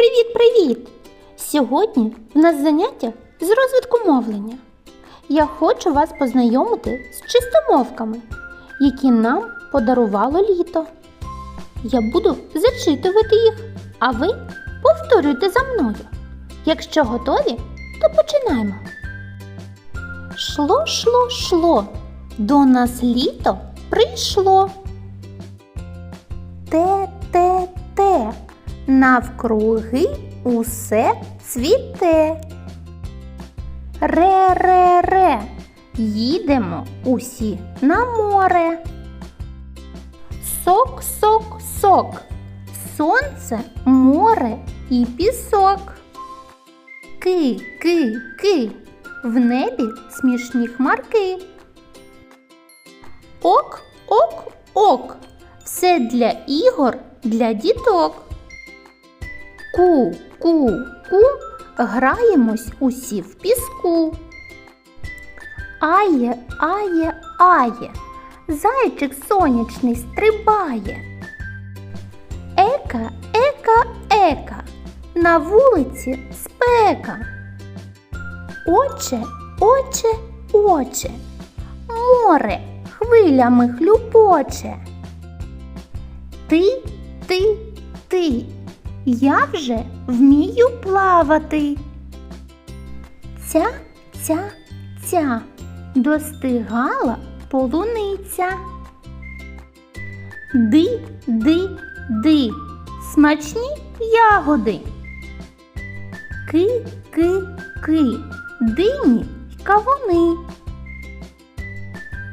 Привіт-привіт! Сьогодні в нас заняття з розвитку мовлення. Я хочу вас познайомити з чистомовками, які нам подарувало літо. Я буду зачитувати їх, а ви повторюйте за мною. Якщо готові, то починаємо. Шло, шло, шло, до нас літо прийшло. Те, навкруги усе цвіте. Ре, ре, ре, їдемо усі на море. Сок, сок, сок, сонце, море і пісок. Ки, ки, ки, в небі смішні хмарки. Ок, ок, ок, все для ігор, для діток. Ку, ку, ку, граємось усі в піску. Ає, ає, ає, зайчик сонячний стрибає. Ека, ека, ека, на вулиці спека. Оче, оче, оче, море хвилями хлюпоче. Ти, ти, ти, я вже вмію плавати. Ця, ця, ця достигала полуниця. Ди, ди, ди, смачні ягоди. Ки, ки, ки, дині й кавуни.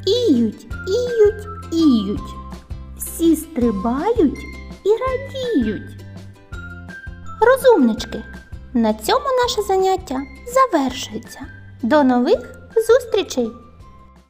Іють, іють, іють, всі стрибають і радіють. Розумнички, на цьому наше заняття завершується. До нових зустрічей!